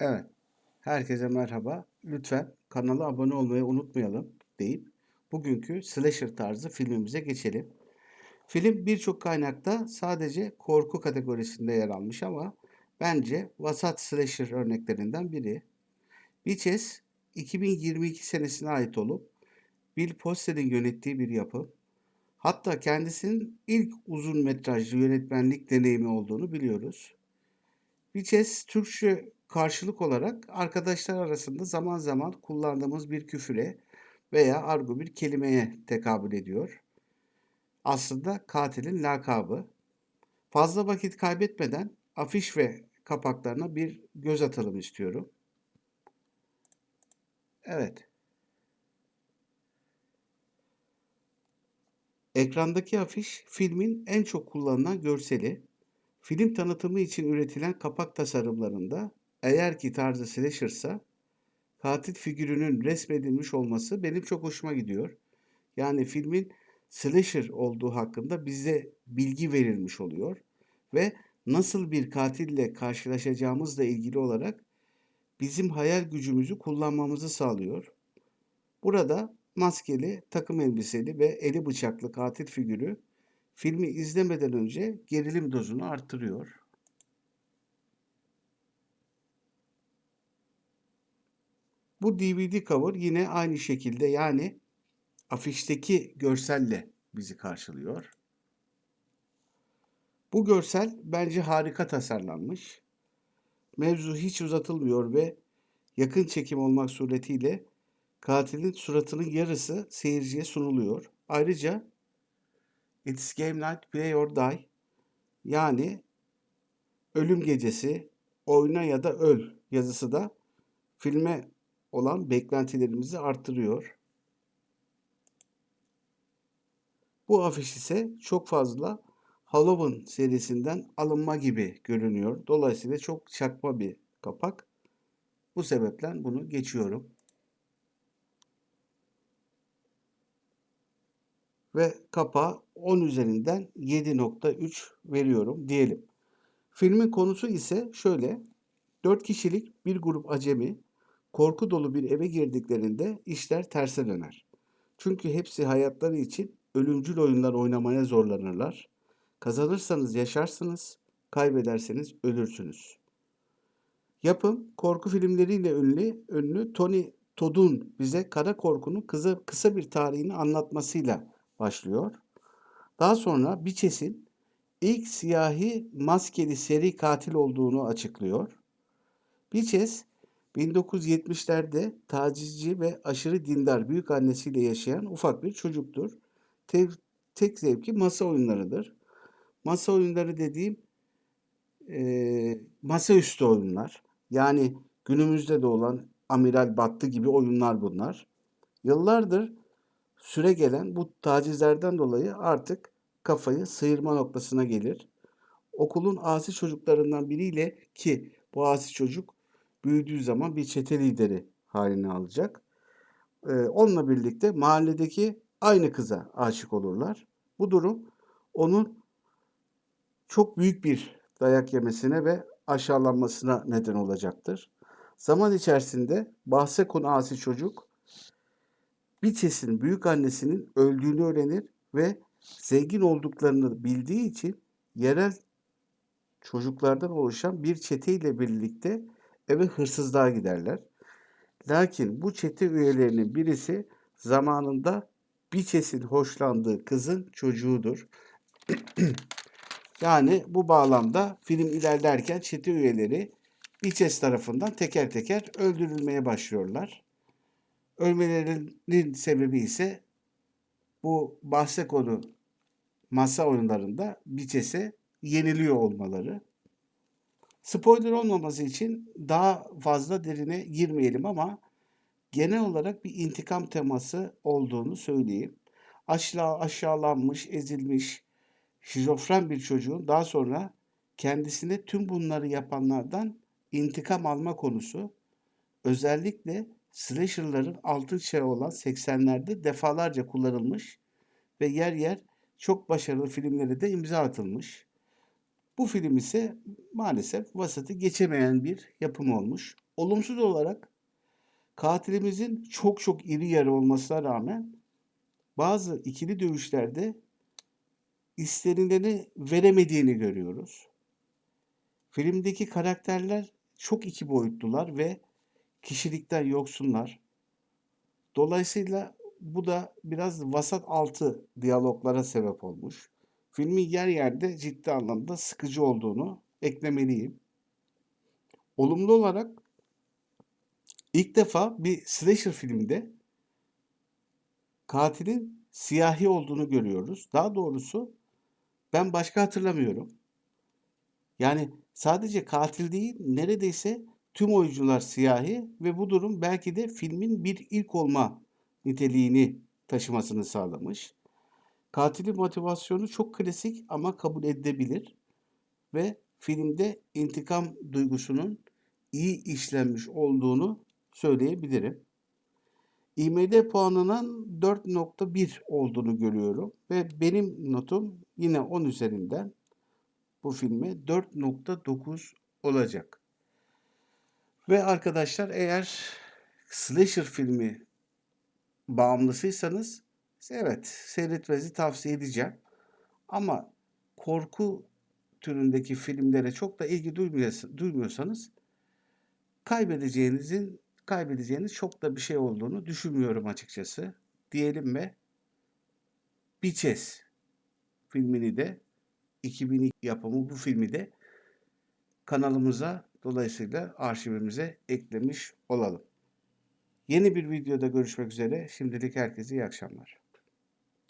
Evet. Herkese merhaba. Lütfen kanala abone olmayı unutmayalım deyip bugünkü slasher tarzı filmimize geçelim. Film birçok kaynakta sadece korku kategorisinde yer almış ama bence vasat slasher örneklerinden biri. Witches 2022 senesine ait olup Bill Poster'in yönettiği bir yapım. Hatta kendisinin ilk uzun metrajlı yönetmenlik deneyimi olduğunu biliyoruz. Witches Türkçe karşılık olarak arkadaşlar arasında zaman zaman kullandığımız bir küfüre veya argo bir kelimeye tekabül ediyor. Aslında katilin lakabı. Fazla vakit kaybetmeden afiş ve kapaklarına bir göz atalım istiyorum. Evet. Ekrandaki afiş filmin en çok kullanılan görseli. Film tanıtımı için üretilen kapak tasarımlarında eğer ki tarzı slasher'sa katil figürünün resmedilmiş olması benim çok hoşuma gidiyor. Yani filmin slasher olduğu hakkında bize bilgi verilmiş oluyor ve nasıl bir katille karşılaşacağımızla ilgili olarak bizim hayal gücümüzü kullanmamızı sağlıyor. Burada maskeli, takım elbiseli ve eli bıçaklı katil figürü filmi izlemeden önce gerilim dozunu arttırıyor. Bu DVD cover yine aynı şekilde yani afişteki görselle bizi karşılıyor. Bu görsel bence harika tasarlanmış. Mevzu hiç uzatılmıyor ve yakın çekim olmak suretiyle katilin suratının yarısı seyirciye sunuluyor. Ayrıca It's Game Night Play or Die yani ölüm gecesi oyna ya da öl yazısı da filme olan beklentilerimizi arttırıyor. Bu afiş ise çok fazla Halloween serisinden alınma gibi görünüyor. Dolayısıyla çok çakma bir kapak. Bu sebeple bunu geçiyorum. Ve kapağı 10 üzerinden 7.3 veriyorum diyelim. Filmin konusu ise şöyle. 4 kişilik bir grup acemi korku dolu bir eve girdiklerinde işler terse döner. Çünkü hepsi hayatları için ölümcül oyunlar oynamaya zorlanırlar. Kazanırsanız yaşarsınız, kaybederseniz ölürsünüz. Yapım korku filmleriyle ünlü, ünlü Tony Todd'un bize kara korkunun kısa, kısa bir tarihini anlatmasıyla başlıyor. Daha sonra Biçes'in ilk siyahi maskeli seri katil olduğunu açıklıyor. Biçes 1970'lerde tacizci ve aşırı dindar büyük annesiyle yaşayan ufak bir çocuktur. Tek, tek zevki masa oyunlarıdır. Masa oyunları dediğim e, masaüstü oyunlar. Yani günümüzde de olan Amiral Battı gibi oyunlar bunlar. Yıllardır süre gelen bu tacizlerden dolayı artık kafayı sıyırma noktasına gelir. Okulun asi çocuklarından biriyle ki bu asi çocuk büyüdüğü zaman bir çete lideri halini alacak. Ee, onunla birlikte mahalledeki aynı kıza aşık olurlar. Bu durum onun çok büyük bir dayak yemesine ve aşağılanmasına neden olacaktır. Zaman içerisinde bahse konu asi çocuk Biçes'in büyük annesinin öldüğünü öğrenir ve zengin olduklarını bildiği için yerel çocuklardan oluşan bir çeteyle birlikte eve hırsızlığa giderler. Lakin bu çete üyelerinin birisi zamanında Biçes'in hoşlandığı kızın çocuğudur. yani bu bağlamda film ilerlerken çete üyeleri Biçes tarafından teker teker öldürülmeye başlıyorlar. Ölmelerinin sebebi ise bu bahse konu masa oyunlarında Biçes'e yeniliyor olmaları. Spoiler olmaması için daha fazla derine girmeyelim ama genel olarak bir intikam teması olduğunu söyleyeyim. Aşağı, aşağılanmış, ezilmiş, şizofren bir çocuğun daha sonra kendisine tüm bunları yapanlardan intikam alma konusu özellikle slasher'ların altın çağı olan 80'lerde defalarca kullanılmış ve yer yer çok başarılı filmlere de imza atılmış. Bu film ise maalesef vasatı geçemeyen bir yapım olmuş. Olumsuz olarak katilimizin çok çok iri yarı olmasına rağmen bazı ikili dövüşlerde istenileni veremediğini görüyoruz. Filmdeki karakterler çok iki boyutlular ve kişilikten yoksunlar. Dolayısıyla bu da biraz vasat altı diyaloglara sebep olmuş. Filmin yer yerde ciddi anlamda sıkıcı olduğunu eklemeliyim. Olumlu olarak ilk defa bir slasher filmde katilin siyahi olduğunu görüyoruz. Daha doğrusu ben başka hatırlamıyorum. Yani sadece katil değil, neredeyse tüm oyuncular siyahi ve bu durum belki de filmin bir ilk olma niteliğini taşımasını sağlamış. Katilin motivasyonu çok klasik ama kabul edilebilir ve filmde intikam duygusunun iyi işlenmiş olduğunu söyleyebilirim. IMD puanının 4.1 olduğunu görüyorum ve benim notum yine 10 üzerinden bu filme 4.9 olacak. Ve arkadaşlar eğer slasher filmi bağımlısıysanız evet seyretmenizi tavsiye edeceğim. Ama korku türündeki filmlere çok da ilgi duymuyorsa- duymuyorsanız kaybedeceğinizin kaybedeceğiniz çok da bir şey olduğunu düşünmüyorum açıkçası. Diyelim ve Biçes filmini de 2002 yapımı bu filmi de kanalımıza dolayısıyla arşivimize eklemiş olalım. Yeni bir videoda görüşmek üzere. Şimdilik herkese iyi akşamlar.